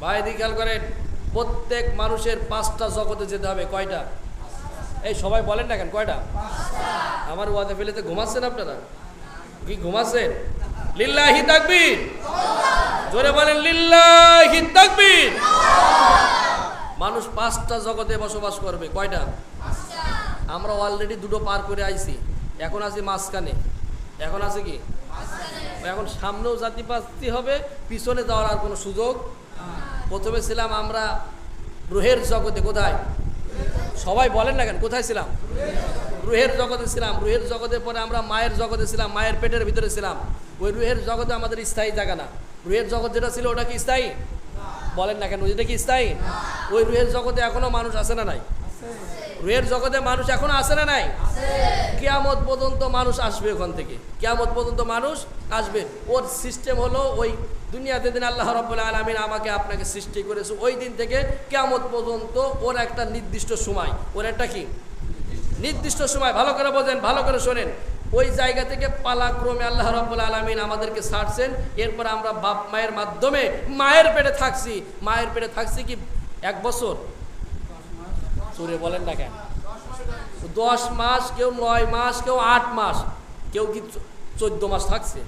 ভাই দি খেয়াল করেন। প্রত্যেক মানুষের পাঁচটা জগতে যেতে হবে। কয়টা? এই সবাই বলেন না কেন কয়টা? আমার ওয়াদে ফেলেতে ঘুমাচ্ছেন আপনারা? কি ঘুমাচ্ছেন? লিল্লাহি তাকবীর। জোরে বলেন লিল্লাহি তাকবীর। মানুষ পাঁচটা জগতে বসবাস করবে। কয়টা? আমরা অলরেডি দুটো পার করে আইছি। এখন আছি মাঝখানে। এখন আছে কি? এখন সামনেও জাতি পাতি হবে পিছনে যাওয়ার আর কোনো সুযোগ প্রথমে ছিলাম আমরা রুহের জগতে, কোথায়? সবাই বলেন না কেন, কোথায় ছিলাম? রুহের জগতে ছিলাম। রুহের জগতের পরে আমরা মায়ের জগতে ছিলাম, মায়ের পেটের ভিতরে ছিলাম। ওই রুহের জগতে আমাদের স্থায়ী জায়গা না। রুহের জগৎ যেটা ছিল, ওটা কি স্থায়ী? বলেন না কেন ওইটা কি স্থায়ী? ওই রুহের জগতে এখনও মানুষ আছে না নাই? রুহের জগতে মানুষ এখনও আছে না নাই? কেয়ামত পর্যন্ত মানুষ আসবে ওখান থেকে। কেয়ামত পর্যন্ত মানুষ আসবে। ওর সিস্টেম হলো ওই দুনিয়াতে দিন আল্লাহ রব্বুল আলমিন আমাকে আপনাকে সৃষ্টি করেছে, ওই দিন থেকে কেয়ামত পর্যন্ত ওর একটা নির্দিষ্ট সময়। ওর একটা কি? নির্দিষ্ট সময়। ভালো করে বোঝেন, ভালো করে শোনেন। ওই জায়গা থেকে পালাক্রমে আল্লাহ রব্বুল আলমিন আমাদেরকে ছাড়ছেন। এরপর আমরা বাপ মায়ের মাধ্যমে মায়ের পেটে থাকছি। মায়ের পেটে থাকছি কি? এক বছর। সুরে বলেন না কেন? দশ মাস, কেউ নয় মাস, কেউ আট মাস, কেউ কি চোদ্দ মাস থাকছে?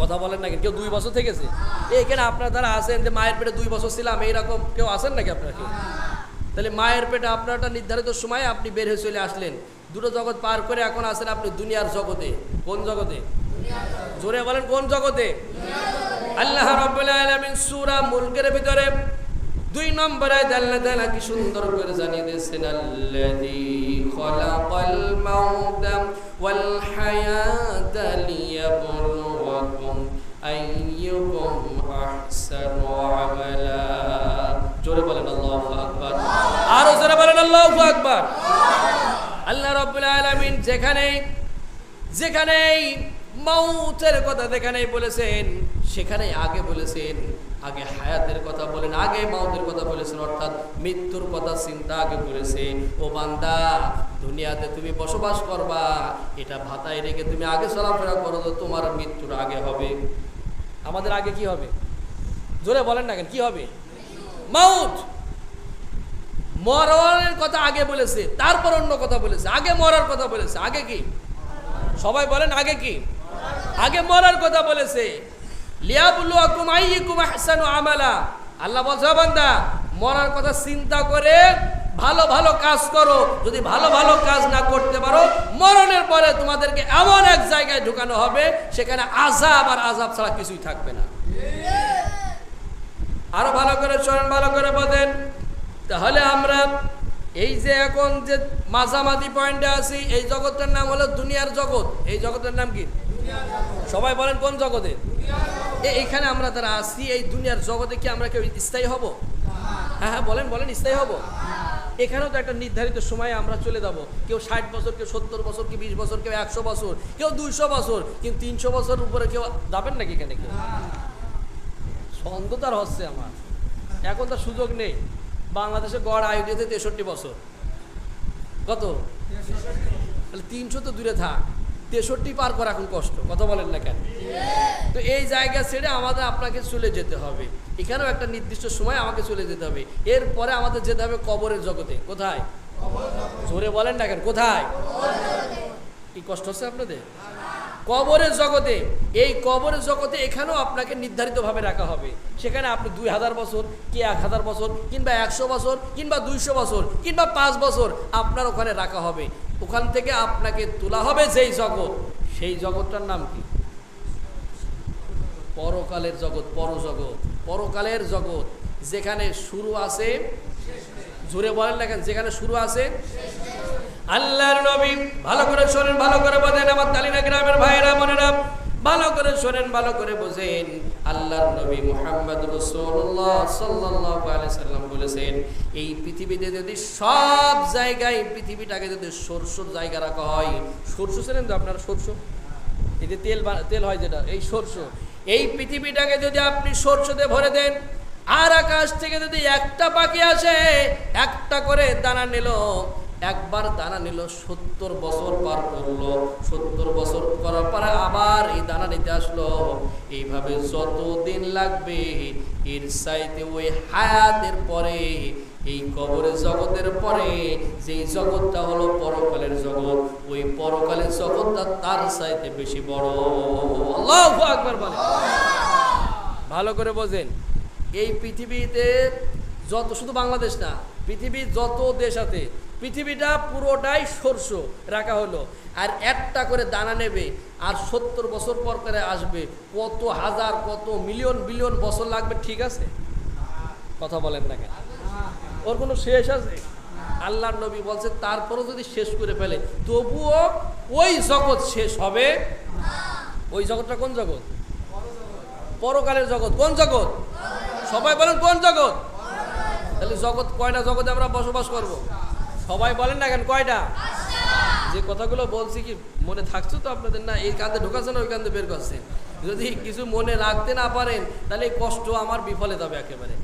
কথা বলেন না কেন? কেউ দুই বছর থেকেছে? এখানে আপনার দ্বারা আসেন যে মায়ের পেটে দুই বছর ছিলাম, এইরকম কেউ আসেন নাকি আপনার কেউ তাহলে মায়ের পেটে আপনারটা নির্ধারিত সময় আপনি বের হয়ে চলে আসলেন। দুটো জগৎ পার করে এখন আসেন আপনি দুনিয়ার জগতে। কোন জগতে? জোরে বলেন, কোন জগতে? আল্লাহ আলামিন সূরা মুলকের ভিতরে দুই নম্বরে আল্লাহ তাআলা কি সুন্দর করে জানিয়ে দিয়েছেন, আল্লাযী খলাকাল মাউতা ওয়াল হায়াতা লিয়াবলুয়াকুম আইয়ুকুম আহসানু আমালা। জোরে বলেন, আল্লাহু আকবার। আরও জোরে বলেন, আল্লাহু আকবার। আল্লাহ রাব্বুল আলামিন যেখানেই যেখানেই মৌতের কথা যেখানেই বলেছেন, সেখানেই আগে বলেছেন আগে হায়াতের কথা বলেন, আগে মৌতের কথা বলেছেন, অর্থাৎ মৃত্যুর কথা চিন্তা আগে বলেছেন ও বান্দা, দুনিয়াতে তুমি বসবাস করবা, এটা ভাতায় রেখে তুমি আগে চলাফেরা করো তো তোমার মৃত্যুর আগে হবে। আমাদের আগে কি হবে? জোরে বলেন না কেন, কি হবে? মাউত মরণের কথা আগে বলেছে, তারপর অন্য কথা বলেছে, আগে মরার কথা বলেছে, আগে কি? সবাই বলেন, আগে কি? আগে মরার কথা বলেছে। আমালা। আল্লাহ বলছে, "ও বান্দা, মরার কথা চিন্তা করে ভালো ভালো কাজ করো। যদি ভালো ভালো কাজ না করতে পারো, মরণের পরে তোমাদেরকে এমন এক জায়গায় ঢুকানো হবে, সেখানে আজাব আর আজাব ছাড়া কিছুই থাকবে না। আরও ভালো করে শোনেন, ভালো করে বলেন। তাহলে আমরা এই যে এখন যে মাঝামাঝি পয়েন্টে আছি, এই জগতের নাম হলো দুনিয়ার জগৎ। এই জগতের নাম কি? সবাই বলেন কোন জগতে? এইখানে আমরা যারা আছি, এই দুনিয়ার জগতে কি আমরা কেউ স্থায়ী হব? হ্যাঁ হ্যাঁ বলেন বলেন, স্থায়ী হব। এখানেও তো একটা নির্ধারিত সময়ে আমরা চলে যাব। কেউ ষাট বছর, কেউ সত্তর বছর, কেউ বিশ বছর, কেউ একশো বছর, কেউ দুইশো বছর কিন্তু তিনশো বছর উপরে কেউ যাবেন নাকি এখানে কেউ? সন্দেহ তার হচ্ছে আমার। এখন তার সুযোগ নেই। বাংলাদেশে গড় আয়ু দিয়েছে তেষট্টি বছর। কত? তাহলে তিনশো তো দূরে থাক। তেষট্টি পার করা এখন কষ্ট, কথা বলেন না কেন? তো এই জায়গা ছেড়ে আমাদের আপনাকে চলে যেতে হবে। এখানেও একটা নির্দিষ্ট সময় আমাকে চলে যেতে হবে। এরপরে আমাদের যেতে হবে কবরের জগতে। কোথায়? জোরে বলেন না কেন, কোথায়? কি কষ্ট হচ্ছে আপনাদের? কবরের জগতে। এই কবরের জগতে এখানেও আপনাকে নির্ধারিতভাবে রাখা হবে। সেখানে আপনি দুই হাজার বছর, কি এক হাজার বছর, কিংবা একশো বছর, কিংবা দুইশো বছর, কিংবা পাঁচ বছর আপনার ওখানে রাখা হবে। ওখান থেকে আপনাকে তোলা হবে যেই জগৎ, সেই জগৎটার নাম কি? পরকালের জগৎ, পরজগৎ, পরকালের জগৎ। যেখানে শুরু আছে, জোরে বলেন দেখেন যেখানে শুরু আছে, আল্লাহর নবী। ভালো করে শোনেন, ভালো করে বলেন। আমার তালিনা গ্রামের ভাইরা মনেরা ভালো করে শোনেন, ভালো করে বোঝেন। আল্লাহর নবী মুহাম্মদ রাসূলুল্লাহ সাল্লাল্লাহু আলাইহি সাল্লাম বলেছেন, এই পৃথিবীতে যদি সব জায়গায় পৃথিবীটাকে যদি সরষর জায়গা রাখা হয়, সরষ ছিলেন তো আপনার সরষ? এই যে তেল তেল হয় যেটা, এই সরষ। এই পৃথিবীটাকে যদি আপনি সরষ ভরে দেন, আর আকাশ থেকে যদি একটা পাখি আসে, একটা করে দানা নিল, একবার দানা নিল সত্তর বছর পার করল, সত্তর নিতে আসলো। এইভাবে যত দিন লাগবে, এর চাইতে ওই হায়াতের পরে, এই কবরের জগতের পরে, যেই জগৎটা হলো পরকালের জগৎ, ওই পরকালের জগৎটা তার চাইতে বেশি বড়। ভালো করে বোঝেন। এই পৃথিবীতে যত শুধু বাংলাদেশ না, পৃথিবীর যত দেশ আছে পৃথিবীটা পুরোটাই শস্য রাখা হলো। আর একটা করে দানা নেবে, আর সত্তর বছর পর করে আসবে। কত হাজার, কত মিলিয়ন, বিলিয়ন বছর লাগবে, ঠিক আছে? কথা বলেন না কেন? ওর কোনো শেষ আছে? আল্লাহর নবী বলছে, তারপরও যদি শেষ করে ফেলে, তবুও ওই জগৎ শেষ হবে। ওই জগৎটা কোন জগৎ? পরকালের জগৎ। কোন জগৎ? সবাই বলেন, কোন জগৎ? তাহলে জগৎ কয়টা জগতে আমরা বসবাস করব? সবাই বলেন না কেন, কয়টা? যে কথাগুলো বলছি কি, মনে থাকছো তো আপনাদের? না, এই কান্দে না ওই কান্দে বের করছে যদি কিছু মনে রাখতে না পারেন, তাহলে কষ্ট আমার বিফলে যাবে একেবারে।